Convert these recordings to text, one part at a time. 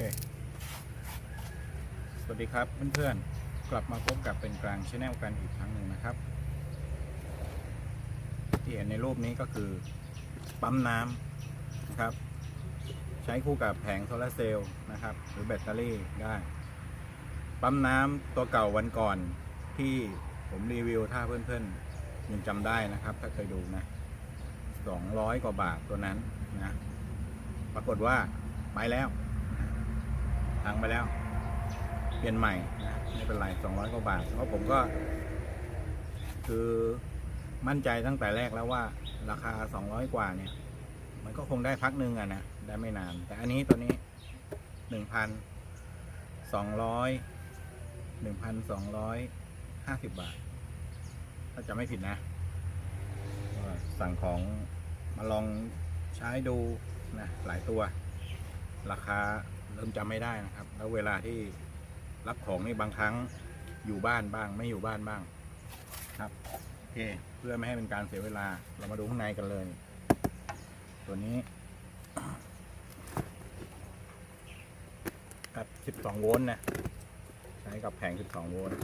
ค สวัสดีครับเพื่อนๆ กลับมาพบกับเป็นกลางชแนลกันอีกครั้งหนึ่งนะครับ ที่เห็นในรูปนี้ก็คือ ปั๊มน้ำนะครับ ใช้คู่กับแผงโซลาร์เซลล์นะครับ หรือแบตเตอรี่ได้ ปั๊มน้ำตัวเก่าวันก่อนที่ผมรีวิวถ้าเพื่อนๆยังจำได้นะครับ ถ้าเคยดูนะ200 กว่าบาทตัวนั้นนะ ปรากฏว่าไปแล้ว พังไปแล้ว เปลี่ยนใหม่นะไม่เป็นไร200กว่าบาท เพราะผมก็ คือมั่นใจตั้งแต่แรกแล้วว่า ราคา200กว่าเนี่ย มันก็คงได้พักหนึ่งอะนะได้ไม่นาน แต่อันนี้ตัวนี้1,200 1,250บาท ถ้าจะไม่ผิดนะ สั่งของมาลองใช้ดูนะหลายตัว ราคา ริ่มจำไม่ได้นะครับ แล้วเวลาที่รับของนี่บางครั้งอยู่บ้านบ้าง ไม่อยู่บ้านบ้างครับโอเคเพื่อไม่ให้เป็นการเสียเวลา เรามาดูข้างในกันเลย ตัวนี้กับ 12 โวลต์นะใช้กับแผง 12 โวลต์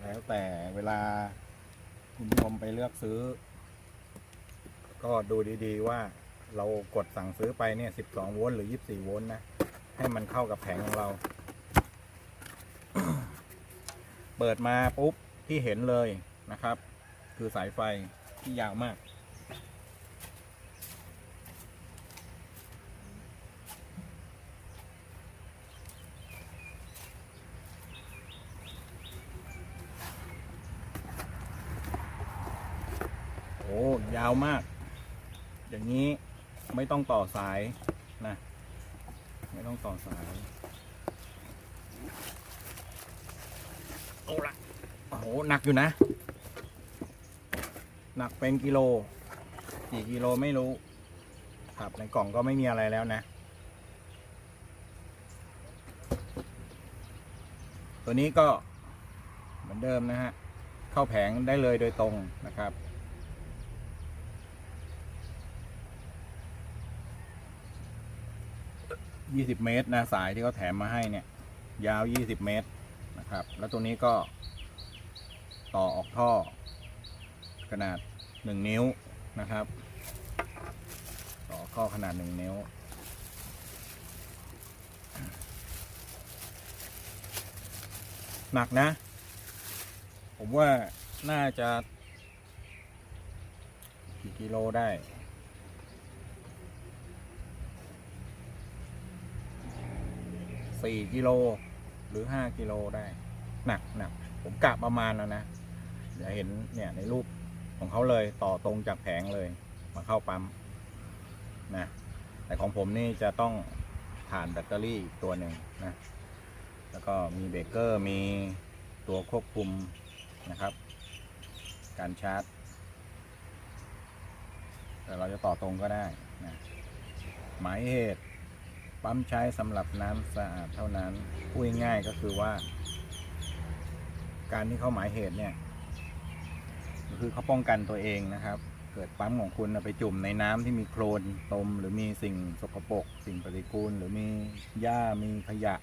แล้วแต่เวลาคุณผู้ชมไปเลือกซื้อ ก็ดูดีๆว่า เรากดสั่งซื้อไปเนี่ย 12 โวลต์หรือ 24 โวลต์นะ ให้มันเข้ากับแผงของเรา เปิดมาปุ๊บที่เห็นเลยนะครับ คือสายไฟที่ยาวมาก โอ้ ยาวมาก อย่างนี้ ไม่ต้องต่อสายนะ ไม่ต้องต่อสายโอ้ละโอ้โหหนักอยู่นะ หนักเป็นกิโล กี่กิโลไม่รู้ ครับในกล่องก็ไม่มีอะไรแล้วนะ ตัวนี้ก็เหมือนเดิมนะฮะ เข้าแผงได้เลยโดยตรงนะครับ 20เมตรนะสายที่เขาแถมมาให้เนี่ย ยาว20เมตรนะครับ แล้วตัวนี้ก็ ต่อออกท่อ ขนาด1นิ้วนะครับ ต่อข้อขนาด1นิ้วหนักนะ ผมว่าน่าจะกี่กิโลได้ สี่กิโลหรือห้ากิโลได้หนักหนักผมกะประมาณแล้วนะเดี๋ยวเห็นเนี่ยในรูปของเขาเลยต่อตรงจากแผงเลย มาเข้าปั๊มนะแต่ของผมนี่จะต้องผ่านแบตเตอรี่ตัวหนึ่งนะ แล้วก็มีเบรกเกอร์มีตัวควบคุมนะครับ การชาร์จ แต่เราจะต่อตรงก็ได้นะหมายเหตุ ปั๊มใช้สำหรับน้ำสะอาดเท่านั้นพูดง่ายก็คือว่า การที่เขาหมายเหตุเนี่ยคือเขาป้องกันตัวเองนะครับ เกิดปั๊มของคุณไปจุ่มในน้ำที่มีโคลนตม หรือมีสิ่งสกปรกสิ่งปฏิกูล หรือมีหญ้ามีขยะ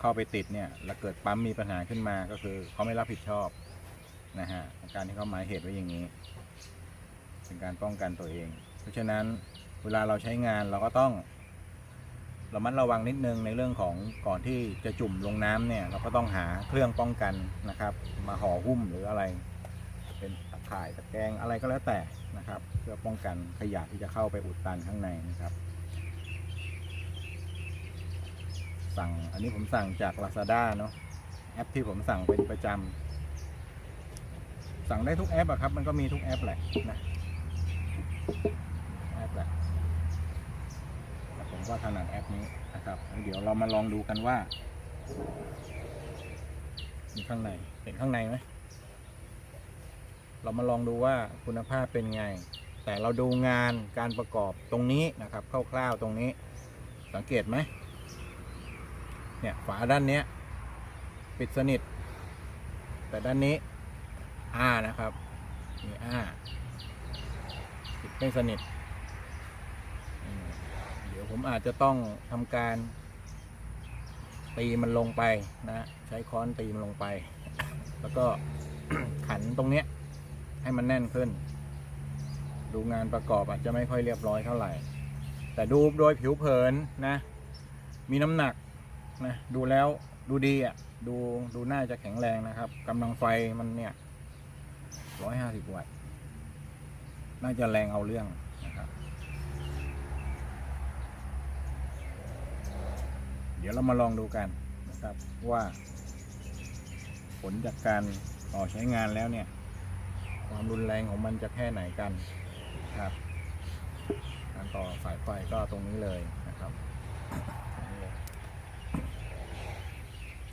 เข้าไปติดเนี่ยแล้วเกิดปั๊มมีปัญหาขึ้นมาก็คือเขาไม่รับผิดชอบนะฮะการที่เขาหมายเหตุไว้อย่างนี้ เป็นการป้องกันตัวเอง เพราะฉะนั้นเวลาเราใช้งานเราก็ต้อง รามัดระวังนิดนึงในเรื่องของก่อนที่จะจุ่มลงน้ำเนี่ย เราก็ต้องหาเครื่องป้องกันนะครับ มาห่อหุ้มหรืออะไร เป็นตะข่ายตะแกรงอะไรก็แล้วแต่นะครับ เพื่อป้องกันขยะที่จะเข้าไปอุดตันข้างในนะครับ สั่งอันนี้ผมสั่งจาก Lazada เนาะแอปที่ผมสั่งเป็นประจำสั่งได้ทุกแอปอะครับ มันก็มีทุกแอปแหละนะแอปแหละ แต่ผมก็ถนัดแอปนี้นะครับเดี๋ยวเรามาลองดูกันว่ามีข้างในเห็นข้างในไหมเรามาลองดูว่าคุณภาพเป็นไง แต่เราดูงานการประกอบตรงนี้นะครับคร่าวๆตรงนี้ สังเกตไหมเนี่ยฝาด้านนี้ปิดสนิท แต่ด้านนี้อ้านะครับมีอ้าปิดไม่สนิท ผมอาจจะต้องทำการ ตีมันลงไปนะ ใช้ค้อนตีมันลงไป แล้วก็ขันตรงเนี้ย ให้มันแน่นขึ้น ดูงานประกอบอาจจะไม่ค่อยเรียบร้อยเท่าไหร่ แต่ดูโดยผิวเผินนะ มีน้ำหนักนะดูแล้วดูดีอะดูดูน่าจะแข็งแรงนะครับกำลังไฟมันเนี่ยร้อยห้าสิบวัตต์น่าจะแรงเอาเรื่องนะครับ เดี๋ยวเรามาลองดูกันนะครับว่า ผลจากการต่อใช้งานแล้วเนี่ย ความรุนแรงของมันจะแค่ไหนกันครับการต่อสายไฟก็ตรงนี้เลยนะครับ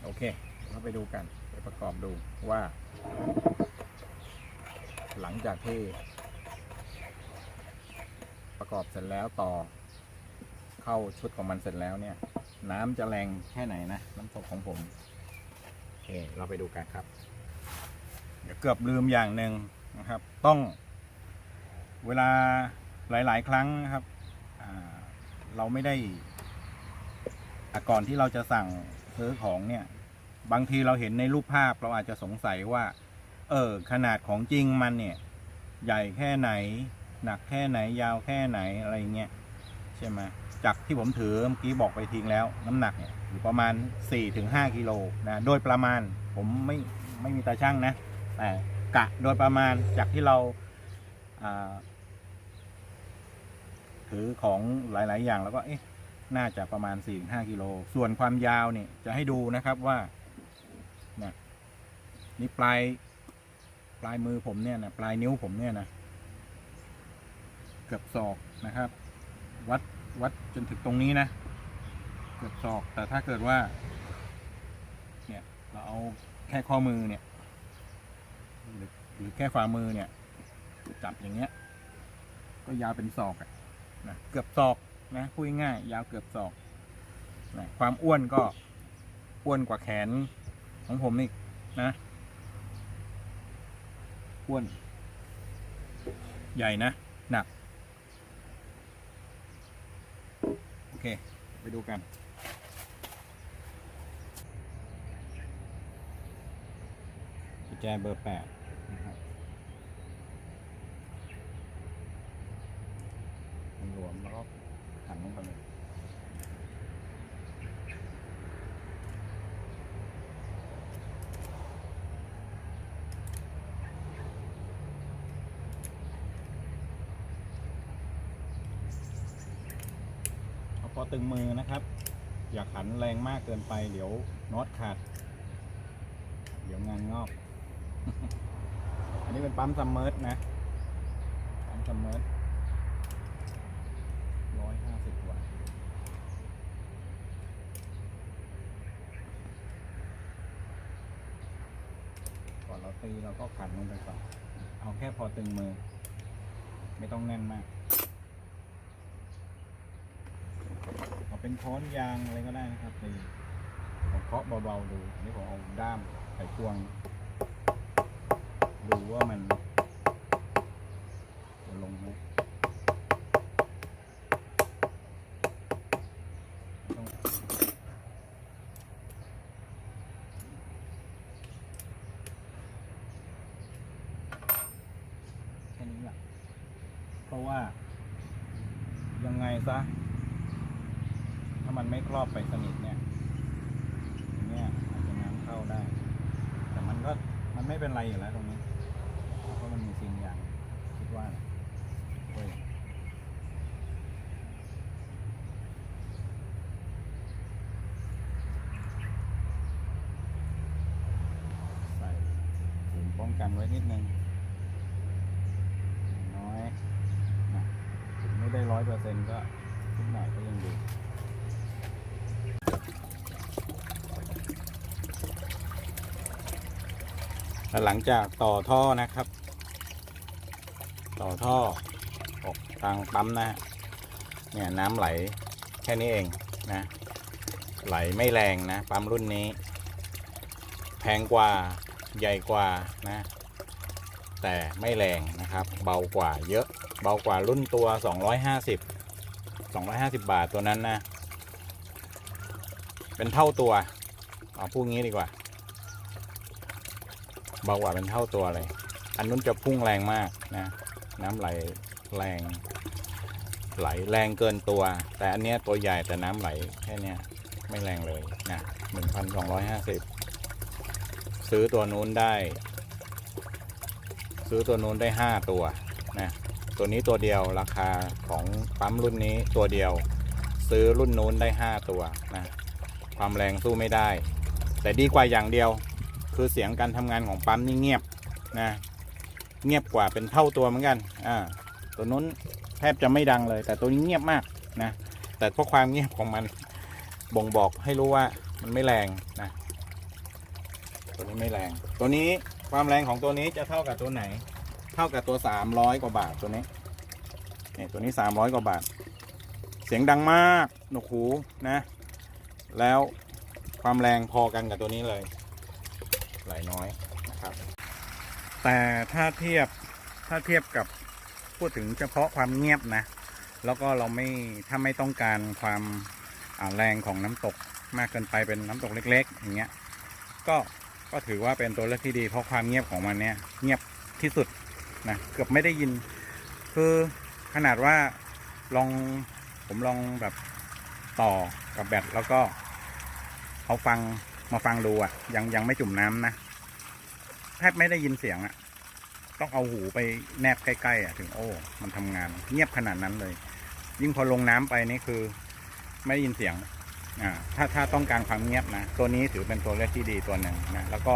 โอเค เราไปดูกันไปประกอบดูว่า หลังจากที่ ประกอบเสร็จแล้วต่อเข้าชุดของมันเสร็จแล้วเนี่ย น้ำจะแรงแค่ไหนนะ น้ำตกของผม โอเค เราไปดูกันครับ เดี๋ยวเกือบลืมอย่างหนึ่งนะครับ ต้อง เวลาหลาย ๆ ครั้งนะครับ เราไม่ได้อะก่อนที่เราจะสั่งซื้อของเนี่ย บางทีเราเห็นในรูปภาพเราอาจจะสงสัยว่า เออ ขนาดของจริงมันเนี่ย ใหญ่แค่ไหน หนักแค่ไหนยาวแค่ไหนอะไรเงี้ยใช่ไหม จากที่ผมถือเมื่อกี้บอกไปทิ้งแล้วน้ำหนักเนี่ยอยู่ประมาณ 4-5กิโลนะโดยประมาณผมไม่ไม่มีตาช่างนะแต่กะโดยประมาณจากที่เราถือของหลาย ๆ อย่างแล้วก็เอ๊ะน่าจะประมาณ 4-5กิโลส่วนความยาวเนี่ยจะให้ดูนะครับว่านี่ยนี่ปลายปลายมือผมเนี่ยนะปลายนิ้วผมเนี่ยนะเกือบศอกนะครับ วัด วัดจนถึงตรงนี้นะเกือบศอก แต่ถ้าเกิดว่า เนี่ย เราเอาแค่ข้อมือเนี่ยหรือหรือแค่ฝ่ามือเนี่ย จับอย่างเงี้ย ก็ยาวเป็นศอกอะนะเกือบศอกนะพูดง่ายยาวเกือบศอกนะความอ้วนก็อ้วนกว่าแขนของผมอีกนะอ้วน ใหญ่นะ หนัก โอ เคไปดูกันกุญแจเบอร์แปดนะครับหลวมแล้วก็หันลงไปเลย เอาพอ ตึงมือนะครับ อย่าขันแรงมากเกินไป เดี๋ยวน็อตขาด เดี๋ยวงานงอก อันนี้เป็นปั๊มซัมเมอร์นะปั๊มซัมเมอร์ร้อยห้าสิบวัตต์ก่อนเราตีเราก็ขันลงไปก่อนเอาแค่พอตึงมือ ไม่ต้องแน่นมาก เป็นค้อนยางอะไรก็ได้นะครับตีผมเคาะเบาๆดูอันนี้ผมเอาด้ามไขควง ดูว่ามันจะลงไหมต้องแค่นี้แหละ เพราะว่า ยังไงซะ ถ้า มันไม่ครอบไปสนิทเนี่ยอย่างเนี่ยอาจจะน้ำเข้าได้ แต่มันก็มันไม่เป็นไรอยู่แล้วตรงนี้เพราะมันมีสิ่งอย่างคิดว่าเฮ้ยใส่ถุงป้องกันไว้นิดนึงน้อยนะไม่ได้ร้อยเปอร์เซ็นต์ก็นิดหน่อยก็ยังดี แล้ว หลังจากต่อท่อนะครับ ต่อท่อออกทางปั๊มนะเนี่ยน้ำไหลแค่นี้เองนะ ไหลไม่แรงนะปั๊มรุ่นนี้ แพงกว่าใหญ่กว่านะ แต่ไม่แรงนะครับ เบากว่าเยอะเบากว่ารุ่นตัว 250 250 บาทตัวนั้นนะ เป็นเท่าตัวเอาพูดงี้ดีกว่า เบากว่าเป็นเท่าตัวเลย อันนู้นจะพุ่งแรงมากนะ น้ำไหลแรง ไหลแรงเกินตัว แต่อันเนี้ยตัวใหญ่แต่น้ำไหลแค่เนี้ยไม่แรงเลยนะหนึ่งพันสองร้อยห้าสิบซื้อตัวนู้นได้ ซื้อตัวนู้นได้ห้าตัวนะตัวนี้ตัวเดียวราคาของปั๊มรุ่นนี้ตัวเดียว ซื้อรุ่นนู้นได้ห้าตัวนะความแรงสู้ไม่ได้ แต่ดีกว่าอย่างเดียว คือเสียงการทำงานของปั๊มนี่เงียบนะเงียบกว่าเป็นเท่าตัวเหมือนกันอ่าตัวนู้นแทบจะไม่ดังเลย แต่ตัวนี้เงียบมากนะแต่เพราะความเงียบของมันบ่งบอกให้รู้ว่ามันไม่แรงนะตัวนี้ไม่แรง ตัวนี้ความแรงของตัวนี้จะเท่ากับตัวไหน เท่ากับตัว300กว่าบาทตัวนี้เนี่ยตัวนี้300กว่าบาท เสียงดังมากหนวกหูนะ แล้วความแรงพอกันกับตัวนี้เลย ไหลน้อยนะครับ แต่ถ้าเทียบถ้าเทียบกับพูดถึงเฉพาะความเงียบนะ แล้วก็เราไม่ถ้าไม่ต้องการความแรงของน้ำตกมากเกินไปเป็นน้ำตกเล็ก ๆ อย่างเงี้ยก็ก็ถือว่าเป็นตัวเลือกที่ดีเพราะความเงียบของมันเนี่ยเงียบที่สุดนะเกือบไม่ได้ยิน คือขนาดว่าลองผมลองแบบต่อกับแบตแล้วก็เอาฟัง มาฟังดูอะ ยังยังไม่จุ่มน้ำนะแทบไม่ได้ยินเสียงอะ ต้องเอาหูไปแนบใกล้ๆอะถึงโอ้มันทำงาน เงียบขนาดนั้นเลย ยิ่งพอลงน้ำไปนี่คือ ไม่ได้ยินเสียงอ่าถ้าถ้าต้องการความเงียบนะตัวนี้ถือเป็นตัวเลือกที่ดีตัวหนึ่งนะแล้วก็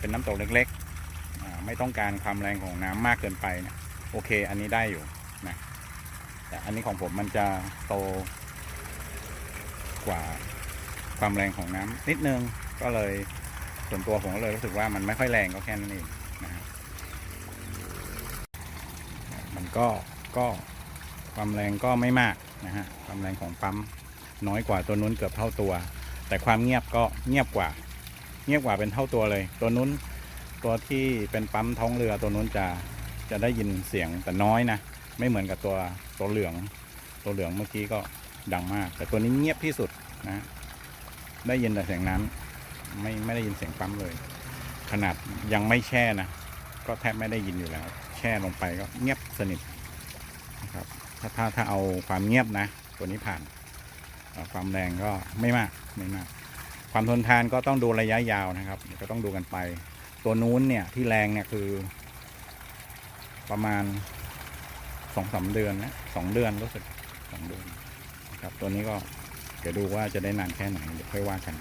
เป็นน้ำตกเล็กๆไม่ต้องการความแรงของน้ำมากเกินไปเนี่ยโอเค อันนี้ได้อยู่นะแต่อันนี้ของผมมันจะโตกว่า ความแรงของน้ำนิดนึงก็เลยส่วนตัวผมก็เลยรู้สึกว่ามันไม่ค่อยแรงก็แค่นั้นเองนะครับมันก็ก็ความแรงก็ไม่มากนะฮะความแรงของปั๊มน้อยกว่าตัวนู้นเกือบเท่าตัว แต่ความเงียบก็เงียบกว่า เงียบกว่าเป็นเท่าตัวเลย ตัวนู้นตัวที่เป็นปั๊มท้องเรือตัวนู้นจะจะได้ยินเสียงแต่น้อยนะไม่เหมือนกับตัวตัวเหลือง ตัวเหลืองเมื่อกี้ก็ดังมาก แต่ตัวนี้เงียบที่สุดนะ ได้ยินแต่เสียงน้ำไม่ไม่ได้ยินเสียงปั๊มเลย ขนาดยังไม่แช่นะก็แทบไม่ได้ยินอยู่แล้ว แช่ลงไปก็เงียบสนิทนะครับ ถ้าถ้าถ้าเอาความเงียบนะ ตัวนี้ผ่าน ความแรงก็ไม่มากไม่มาก ความทนทานก็ต้องดูระยะยาวนะครับก็ต้องดูกันไป ตัวนู้นเนี่ยที่แรงเนี่ยคือ ประมาณสองสามเดือนนะสองเดือนรู้สึกสองเดือนนะครับ ตัวนี้ก็ เดี๋ยวดูว่าจะได้นานแค่ไหนเดี๋ยวค่อยว่ากัน